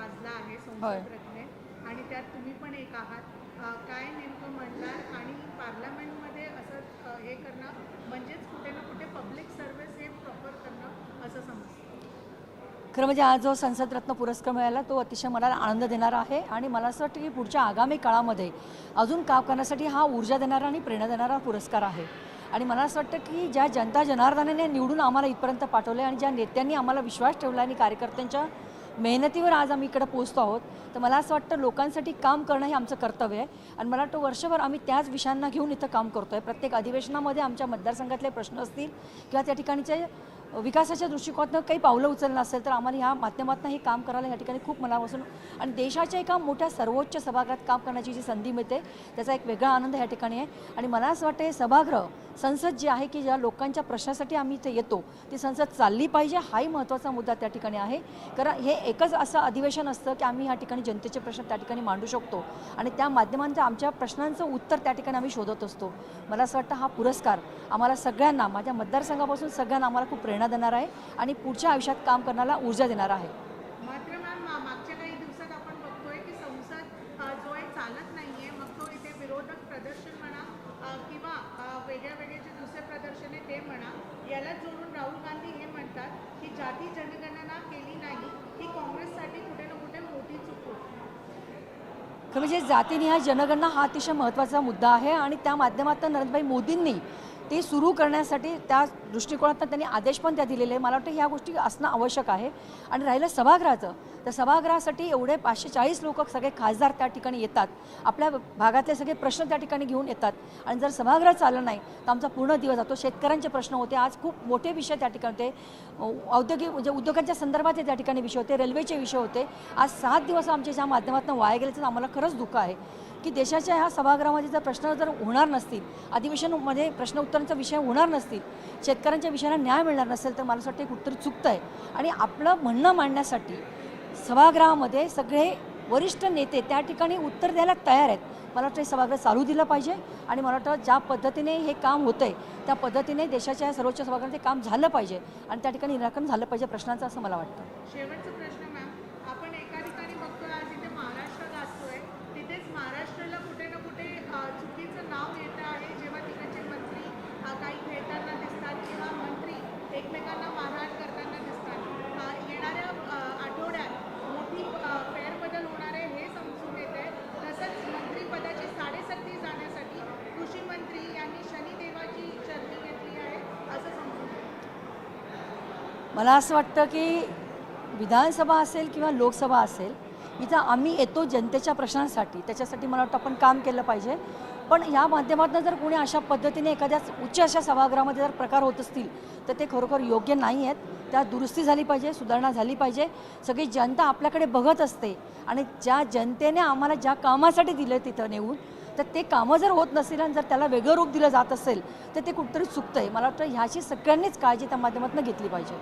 गाजला आहे. संसद रत्ने आणि त्यात तुम्ही पण एक आहात. काय नेमकं म्हणणार आणि पार्लमेंटमध्ये असं हे करणं म्हणजेच कुठे ना कुठे पब्लिक सर्व्हिस हे प्रॉपर करणं असं समजतं. खरं म्हणजे आज जो संसद रत्न पुरस्कार मिळाला तो अतिशय मला आनंद देणारा आहे आणि मला असं वाटतं की पुढच्या आगामी काळामध्ये अजून काम करण्यासाठी हा ऊर्जा देणारा आणि प्रेरणा देणारा पुरस्कार आहे. आणि मला असं वाटतं की ज्या जनता जनार्दनाने निवडून आम्हाला इथपर्यंत पाठवले आणि ज्या नेत्यांनी आम्हाला विश्वास ठेवला आणि कार्यकर्त्यांच्या मेहनतीवर आज आम्ही इकडे पोहोचतो आहोत. तर मला असं वाटतं लोकांसाठी काम करणं हे आमचं कर्तव्य आहे. आणि मला वाटतं वर्षभर आम्ही त्याच विषयांना घेऊन इथं काम करतो आहे प्रत्येक अधिवेशनामध्ये आमच्या मतदारसंघातले प्रश्न असतील किंवा त्या ठिकाणचे विकासाच्या दृष्टिकोनातून काही पावलं उचललं असेल तर आम्हाला ह्या माध्यमातून हे काम करायला या ठिकाणी खूप मनापासून आणि देशाच्या एका मोठ्या सर्वोच्च सभागृहात काम करण्याची जी संधी मिळते त्याचा एक वेगळा आनंद ह्या ठिकाणी आहे. आणि मला असं वाटतं हे सभागृह संसद जी आहे की ज्या लोकांच्या प्रश्नासाठी आम्ही इथे येतो ती संसद चालली पाहिजे हाही महत्त्वाचा मुद्दा त्या ठिकाणी आहे. कारण हे एकच असं अधिवेशन असतं की आम्ही ह्या ठिकाणी जनतेचे प्रश्न त्या ठिकाणी मांडू शकतो आणि त्या माध्यमांचं आमच्या प्रश्नांचं उत्तर त्या ठिकाणी आम्ही शोधत असतो. मला असं वाटतं हा पुरस्कार आम्हाला सगळ्यांना माझ्या मतदारसंघापासून सगळ्यांना आम्हाला खूप प्रेरणा देणार आहे आणि पुढच्या आयुष्यात काम करण्याला ऊर्जा देणार आहे. मात्र मॅम मागच्या काही दिवसात आपण बघतोय की संसद जो आहे चालत नाहीये मग तो इथे विरोधक प्रदर्शन म्हणा किंवा वेगळ्या वेगळे जे दुसरे प्रदर्शन आहे ते म्हणा याला जोडून राहुल गांधी हे म्हणतात की जाती जनगणना केली नाही ही काँग्रेससाठी कुठे ना कुठे मोठी चूक होती. खरं म्हणजे जातीनिहाय जनगणना हा अतिशय महत्त्वाचा मुद्दा आहे आणि त्या माध्यमातून नरेंद्रभाई मोदींनी ते सुरू करण्यासाठी त्या दृष्टिकोनातून त्यांनी आदेश पण त्या दिलेले आहे मला वाटतं ह्या गोष्टी असणं आवश्यक आहे. आणि राहिलं सभागृहाचं तर सभागृहासाठी एवढे पाचशे चाळीस लोक सगळे खासदार त्या ठिकाणी येतात. आपल्या भागातले सगळे प्रश्न त्या ठिकाणी घेऊन येतात. आणि जर सभागृह चाललं नाही तर आमचा पूर्ण दिवस जातो. शेतकऱ्यांचे प्रश्न होते. आज खूप मोठे विषय त्या ठिकाणी होते. औद्योगिक म्हणजे उद्योगांच्या संदर्भात त्या ठिकाणी विषय होते. रेल्वेचे विषय होते. आज सात दिवस आमच्या ज्या माध्यमातून वाया गेले तर आम्हाला खरंच दुःख आहे. की देशाच्या ह्या सभागृहामध्ये जर प्रश्न जर होणार नसतील अधिवेशनमध्ये प्रश्न उत्तरांचा विषय होणार नसतील शेतकऱ्यांच्या विषयाला न्याय मिळणार नसेल तर मला असं वाटतं एक उत्तर चुकतं आहे आणि आपलं म्हणणं मांडण्यासाठी सभागृहामध्ये सगळे वरिष्ठ नेते त्या ठिकाणी उत्तर द्यायला तयार आहेत. मला वाटतं हे सभागृह चालू दिलं पाहिजे आणि मला वाटतं ज्या पद्धतीने हे काम होतं आहे त्या पद्धतीने देशाच्या या सर्वोच्च सभागृहात ते काम झालं पाहिजे आणि त्या ठिकाणी निराकरण झालं पाहिजे प्रश्नांचं असं मला वाटतं. शेवटचा प्रश्न मॅम आपण एका ठिकाणी बघतोय आज इथे महाराष्ट्र गाजतोय तिथेच महाराष्ट्राला कुठे ना कुठे अ, चुकीचं नाव येतं आहे जेव्हा तिकडचे मंत्री अ, काही खेळताना दिसतात किंवा मंत्री एकमेकांना मारहाण करताना दिसतात अ, येणाऱ्या अ, आठवड्यात मोठी अ, फेरबदल होणार आहे हे समजून येत आहे तसंच मंत्रीपदाची साडेसती जाण्यासाठी कृषी मंत्री यांनी शनिदेवाची शरणी घेतली आहे असं समजून येतं मला असं वाटतं की विधानसभा असेल किंवा लोकसभा असेल इथं आम्ही येतो जनतेच्या प्रश्नांसाठी. त्याच्यासाठी मला वाटतं आपण काम केलं पाहिजे. पण या माध्यमातून जर कोणी अशा पद्धतीने एखाद्या उच्च अशा सभागृहामध्ये जर प्रकार होत असतील तर ते खरोखर योग्य नाही आहेत. त्या दुरुस्ती झाली पाहिजे सुधारणा झाली पाहिजे. सगळी जनता आपल्याकडे बघत असते आणि ज्या जनतेने आम्हाला ज्या कामासाठी दिलं तिथं नेऊन तर ते कामं जर होत नसेल आणि जर त्याला वेगळं रूप दिलं जात असेल तर ते कुठंतरी चुकतं आहे मला वाटतं ह्याची सगळ्यांनीच काळजी त्या माध्यमातून घेतली पाहिजे.